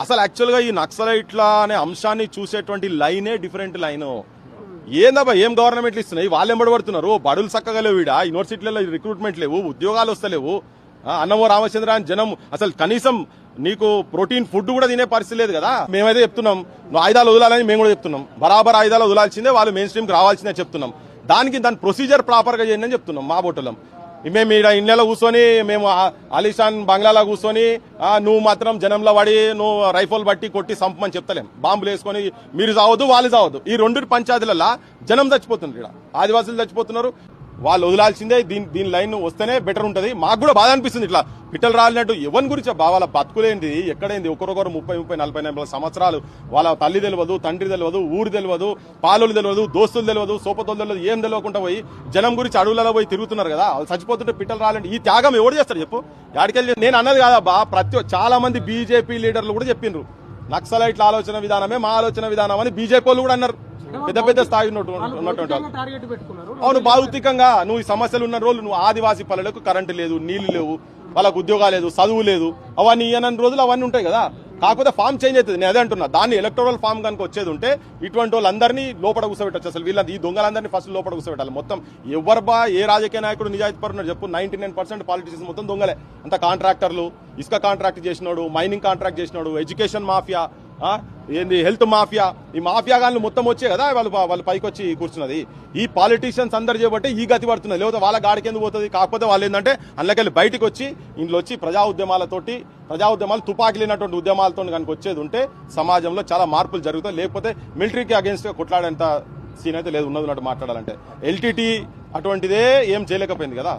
అసలు యాక్చువల్గా ఈ నక్సలైట్ల అనే అంశాన్ని చూసేటువంటి లైనే డిఫరెంట్ లైన్. ఏందబ్బా ఏం గవర్నమెంట్లు ఇస్తున్నాయి? వాళ్ళు ఎంబడబడుతున్నారు బడులు చక్కగా లేవు ఈడ. యూనివర్సిటీలలో రిక్రూట్మెంట్ లేవు ఉద్యోగాలు వస్తలేవు. అన్నమో రామచంద్ర అని జనం అసలు కనీసం నీకు ప్రోటీన్ ఫుడ్ కూడా తినే పరిస్థితి లేదు కదా? మేమైతే చెప్తున్నాం ఆయుధాలు వదలాలని మేము కూడా చెప్తున్నాం. బరాబర్ ఆయుధాలు వదలాల్సిందే వాళ్ళు మెయిన్ స్ట్రీమ్కి రావాల్సిందే చెప్తున్నాం. దానికి దాని ప్రొసీజర్ ప్రాపర్గా చేయండి అని చెప్తున్నాం మా బొట్టలం మేము ఈడ ఇండియాలో కూర్చొని మేము అలీషాన్ బంగ్లాలో కూర్చొని నువ్వు మాత్రం జనంలో పడి నువ్వు రైఫల్ బట్టి కొట్టి సంపమని చెప్తలేం. బాంబులు వేసుకొని మీరు చావద్దు వాళ్ళు చావద్దు. ఈ రెండు పంచాయతీలలో జనం చచ్చిపోతున్నారు ఇక్కడ ఆదివాసులు చచ్చిపోతున్నారు. వాళ్ళు వదిలాల్సిందే దీని దీని లైన్ వస్తేనే బెటర్ ఉంటుంది. మాకు కూడా బాధ అనిపిస్తుంది ఇట్లా. పిట్టలు రాలినట్టు ఎవరి గురించి అబ్బా వాళ్ళ బతుకులేంది? ఎక్కడైంది? ఒకరొకరు ముప్పై ముప్పై నలభై నలభై సంవత్సరాలు వాళ్ళ తల్లి తెలియదు తండ్రి తెలియదు ఊరు తెలియదు పాలోలు తెలియదు దోస్తులు తెలియదు సోపతోలు తెలియదు ఏం తెలియకుండా పోయి జనం గురించి అడవులలో పోయి తిరుగుతున్నారు కదా. వాళ్ళు చచ్చిపోతుంటే పిట్టలు రాలంటే ఈ త్యాగం ఎవరు చేస్తారు చెప్పు? యాడికెళ్ళి నేను అన్నది కాదబ్బా ప్రతి చాలా మంది బీజేపీ లీడర్లు కూడా చెప్పిండ్రు నక్సలైట్ల ఆలోచన విధానమే మా ఆలోచన విధానం అని బీజేపీ వాళ్ళు కూడా అన్నారు. పెద్ద పెద్ద స్థాయి ఉన్నటువంటి అవును భౌతికంగా నువ్వు ఈ సమస్యలు ఉన్న రోజులు నువ్వు ఆదివాసీ పల్లెలకు కరెంటు లేదు నీళ్ళు లేవు వాళ్ళకు ఉద్యోగాలు లేదు చదువు లేదు అవన్నీ ఇయ్యనని రోజులు అవన్నీ ఉంటాయి కదా. కాకపోతే ఫామ్ చేంజ్ అవుతుంది. నేను అదే అంటున్నా. దాన్ని ఎలక్టోరల్ ఫామ్ కనుక వచ్చేది ఉంటే ఇటువంటి వాళ్ళందరినీ లోపల కూర్చోబెట్టచ్చు అసలు వీళ్ళ ఈ దొంగలందరినీ ఫస్ట్ లోపల కూర్చోబెట్టాలి మొత్తం. ఎవరు బా ఏ రాజకీయ నాయకుడు నిజాయితీ పరున్నాడు చెప్పు. నైన్టీ నైన్ పర్సెంట్ పాలిటిషియన్స్ మొత్తం దొంగలే. అంత కాంట్రాక్టర్లు ఇసుక కాంట్రాక్ట్ చేసినాడు మైనింగ్ కాంట్రాక్ట్ చేసినాడు ఎడ్యుకేషన్ మాఫియా ఏంది హెల్త్ మాఫియా? ఈ మాఫియా గాళ్ళు మొత్తం వచ్చే కదా వాళ్ళు వాళ్ళు పైకి వచ్చి కూర్చున్నది. ఈ పాలిటీషియన్స్ అందరు చేయబట్టి ఈ గతి పడుతున్నది. లేకపోతే వాళ్ళ గాడికి ఎందుకు పోతుంది? కాకపోతే వాళ్ళు ఏంటంటే అందులోకెళ్ళి బయటకు వచ్చి ఇంట్లో వచ్చి ప్రజా ఉద్యమాలతోటి ప్రజా ఉద్యమాలు తుపాకి లేనటువంటి ఉద్యమాలతో కనుక వచ్చేది ఉంటే సమాజంలో చాలా మార్పులు జరుగుతాయి. లేకపోతే మిలిటరీకి అగేన్స్ట్గా కొట్లాడేంత సీన్ అయితే లేదు ఉన్నది ఉన్నట్టు మాట్లాడాలంటే. ఎల్టీటీ అటువంటిదే ఏం చేయలేకపోయింది కదా.